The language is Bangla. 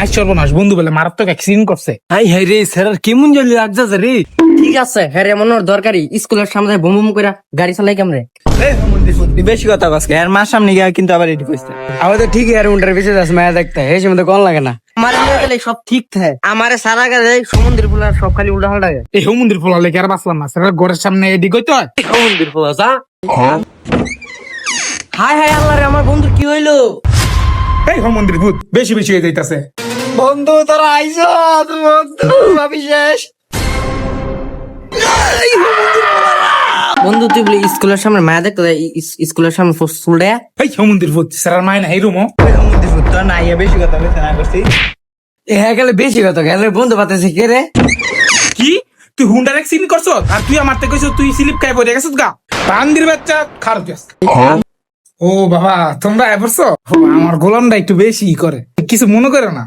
আই সর্বনাশ। বন্ধু বলে মারাত্মক অ্যাক্সিডেন্ট করছে। হাই হাই রে স্যার কেমন জলি লাগছে রে। ঠিক আছে হ্যাঁ এমন ওর দরকারি। স্কুলের সামনে বুম বুম করে গাড়ি চালাই কেমনে? বেশি কথা কসকে আর মার সামনে গিয়া কিন্তু আবার এটি কইছে। আমাদের ঠিক আর উন্টার মায়া দেখতে। এই সময় কোন লাগে না। আমার গেলে সব ঠিক থাকে। আমারে সারা গেলে সমুদ্রের ফুলার সব খালি উল্টা যায়। এই মন্দির ফোলা লেগে আর বাঁচলাম না। স্যার ঘরের সামনে এদিক হইতে হয়? মন্দির ফোলা যা। হাই হাই আল্লাহ রে আমার বন্ধু কি হইল? এই মন্দির ভূত বেশি বেশি হয়ে যাইতাছে। বন্ধু তোরা আইস বন্ধু ভাবি শেষ। বন্ধু তুই বলি স্কুলের সামনে মায়া দেখতে স্কুলের সামনে ফুল এই স্যার আর মায় না এই ইয়া বেশি কথা না করছি। হ্যাঁ গেলে বেশি কথা গেলে বন্ধু পাতেছে কে রে? কি? তুই হুন্ডার অ্যাক্সিডেন্ট করছ? আর তুই আমার থেকে তুই স্লিপ খাই পড়ে গেছিস গা। বান্দির বাচ্চা খারাপ যাস ও বাবা তোমরা এ পড়ছো? ও, আমার গোলামটা একটু বেশি করে। কিছু মনে করে না।